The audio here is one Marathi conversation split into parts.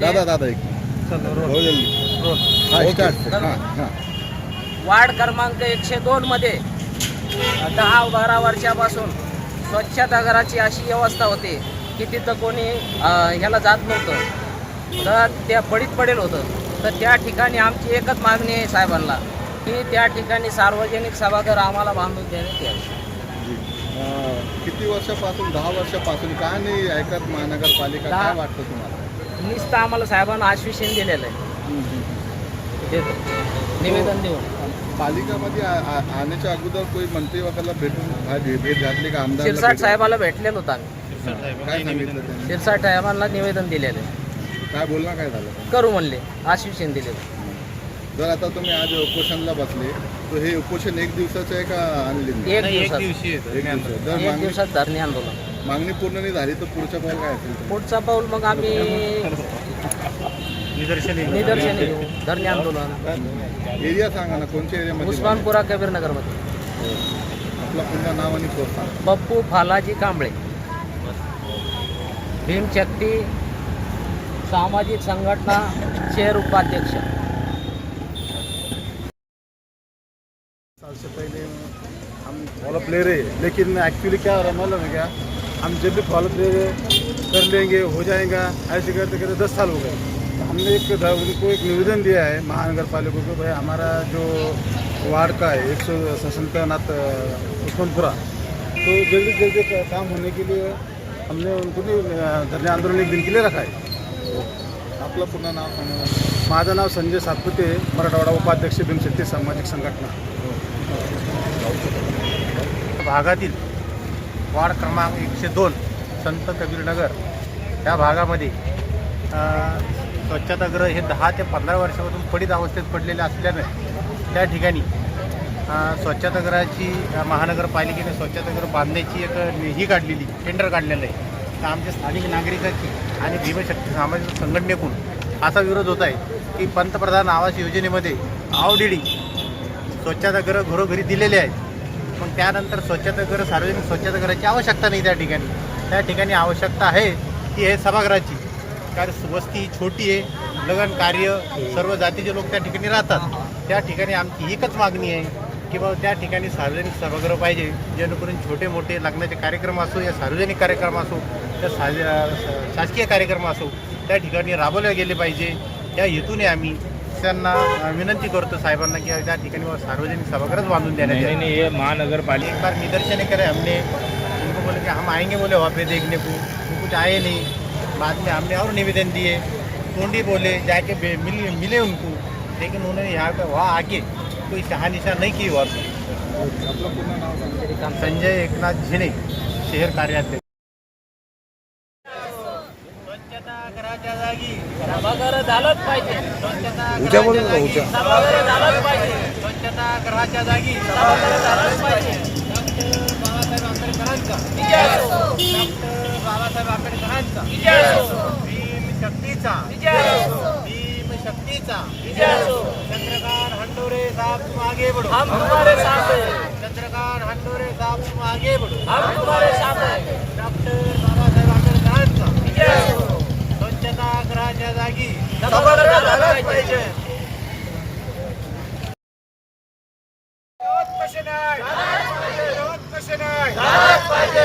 दादा दादा एक. हो जल्दी हा स्टार्ट हा हा. वार्ड क्रमांक एकशे दोन मध्ये दहा बारा वर्षापासून स्वच्छतागृहाची अशी व्यवस्था होती की तिथं कोणी अं, ह्याला जात नव्हतं. तर त्या पडीत पडेल होतं. तर त्या ठिकाणी आमची एकच मागणी आहे साहेबांना की त्या ठिकाणी सार्वजनिक सभागृह आम्हाला बांधून देण्यात यावे. जी. अं, किती वर्षापासून दहा वर्षापासून का नाही ऐकत महानगरपालिका? दहा- काय वाटतं तुम्हाला? नुसतं आम्हाला साहेबांना आश्वासन दिलेलं आहे. देतो निवेदन देऊन. पालिकामध्ये आण्याच्या अगोदर कोणी मंत्री वगैरे भेटून भेट घातली का? आमदार शिरसाट साहेबाला भेटलेलो होतो आम्ही. काय सांगितलं त्यांनी? शिरसाट साहेबांना निवेदन दिलेलं आहे. काय बोलणं काय झालं? करू म्हणले. आश्वासन दिलेलं जर आता तुम्ही आज उपोषणला बसले तर हे उपोषण एक दिवसाचं आहे का अनलिमिटेड एक दिवसात एक दिवसाचं. जर एक मागणी दिवसात धरणे आंदोलन. मागणी पूर्ण नाही झाली तर पुढच्या पाऊल काय असेल? पुढचा पाऊल मग आम्ही निदर्शने घेऊ. धरणे आंदोलन. एरिया सांगा ना कोणत्या एरियामध्ये उस्मानपुरा कबीर नगरमध्ये आपलं पुन्हा नाव आणि प्रोत्साहन पप्पू फालाजी कांबळे. भीमशक्ती सामाजिक संघटना शहर उपाध्यक्ष. साल से पहले हम हैं लेकिन एक्चुअली क्या हो रहा है मालूम है क्या हम जब भी फॉलो कर लेंगे हो जाएगा ऐसे करते करते दस साल हो गए। हमने एक उनको एक निवेदन दिया है महानगर पालिका को भाई हमारा जो वार्ड का है एक सौ सत्तानाथ उस्मानपुरा तो जल्दी जल्दी काम होने के लिए हमने उनको भी धरने आंदोलन एक दिन के लिए रखा है। आपलं पुन्हा नाव माझं नाव संजय सातपुते मराठवाडा उपाध्यक्ष भीमशक्ती सामाजिक संघटना. भागातील वार्ड क्रमांक एकशे दोन संत कबीरनगर या भागामध्ये स्वच्छताग्रह स्वच्छतागृह हे दहा ते पंधरा वर्षापासून पडीत अवस्थेत पडलेले असल्यानं त्या ठिकाणी स्वच्छताग्रहाची स्वच्छतागृहाची महानगरपालिकेने स्वच्छतागृह बांधण्याची एक ही काढलेली टेंडर काढलेलं आहे. तर आमच्या स्थानिक नागरिकांची आणि भीमशक्ती सामाजिक संघटनेकडून असा विरोध होत आहे की पंतप्रधान आवास योजनेमध्ये आवडीडी स्वच्छतागृह घरोघरी दिलेले आहेत. मग त्यानंतर स्वच्छतागृह सार्वजनिक स्वच्छतागृहाची आवश्यकता नाही त्या ठिकाणी. त्या ठिकाणी आवश्यकता आहे ती आहे सभागृहाची. कारण वस्ती ही छोटी आहे लग्न कार्य सर्व जातीचे लोक त्या ठिकाणी राहतात. त्या ठिकाणी आमची एकच मागणी आहे की बाबा त्या ठिकाणी सार्वजनिक सभागृह पाहिजे जेणेकरून छोटे मोठे लग्नाचे कार्यक्रम असो या सार्वजनिक कार्यक्रम असो त्या सा शासकीय कार्यक्रम असो त्या ठिकाणी राबवले गेले पाहिजे. या हेतूने आम्ही त्यांना अ, विनंती करतो साहेबांना की त्या ठिकाणी सार्वजनिक सभागृह बांधून देण्यात यावे. ये महानगरपालिका एक बार निदर्शने करे हमने उनको बोले कि हम आएँगे बोले वहाँ पे देखने को। वो कुछ आए नहीं। बाद में हमने और निवेदन दिए। टोंडी बोले जाके मिल मिले उनको। लेकिन उन्होंने यहाँ पे वहाँ आके कोई शहानिशा नहीं की वहाँ पे आपलं पुन्हा नाव सांगा संजय एकनाथ झिने शहर कार्याध्यक्ष सभागृह झालंच पाहिजे. डॉक्टर बाबासाहेब आंबेडकरांचा विजय असो डॉक्टर बाबासाहेब आंबेडकरांचा विजय असो भीम शक्तीचा विजय असो भीम शक्तीचा विजय असो. चंद्रकांत हंडोरे साहब तुम आगे बढ़ो हम तुम्हारे साथ हैं चंद्रकांत हंडोरे साहब तुम आगे बढ़ो हम तुम्हारे साथ हैं डॉक्टर बाबासाहेब आंबेडकरांचा विजय असो स्वच्छता घराच्या जागी सभागृह झालंच पाहिजे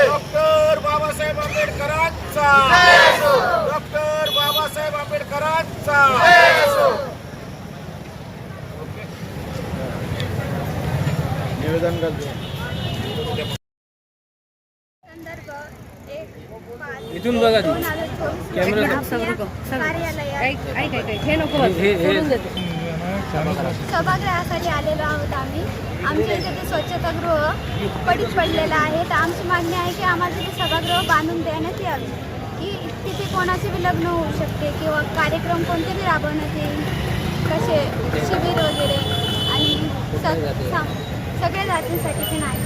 डॉक्टर बाबासाहेब आंबेडकरांचा डॉक्टर बाबासाहेब आंबेडकरांचा निवेदन करतो. इथून बघा ती. कॅमेरा हे नको. हे- हे- सभागृहासाठी आलेलो आहोत आम्ही. आमच्या इथे ते स्वच्छतागृह पडीत पडलेलं आहे. तर आमची मागणी आहे की आम्हाला तिथे सभागृह बांधून देण्यात यावे. की तिथे कोणाचे बी लग्न होऊ शकते किंवा कार्यक्रम कोणते बी राबवण्यात येईल कसे शिबिर वगैरे आणि सगळ्या जातींसाठी ते नाही.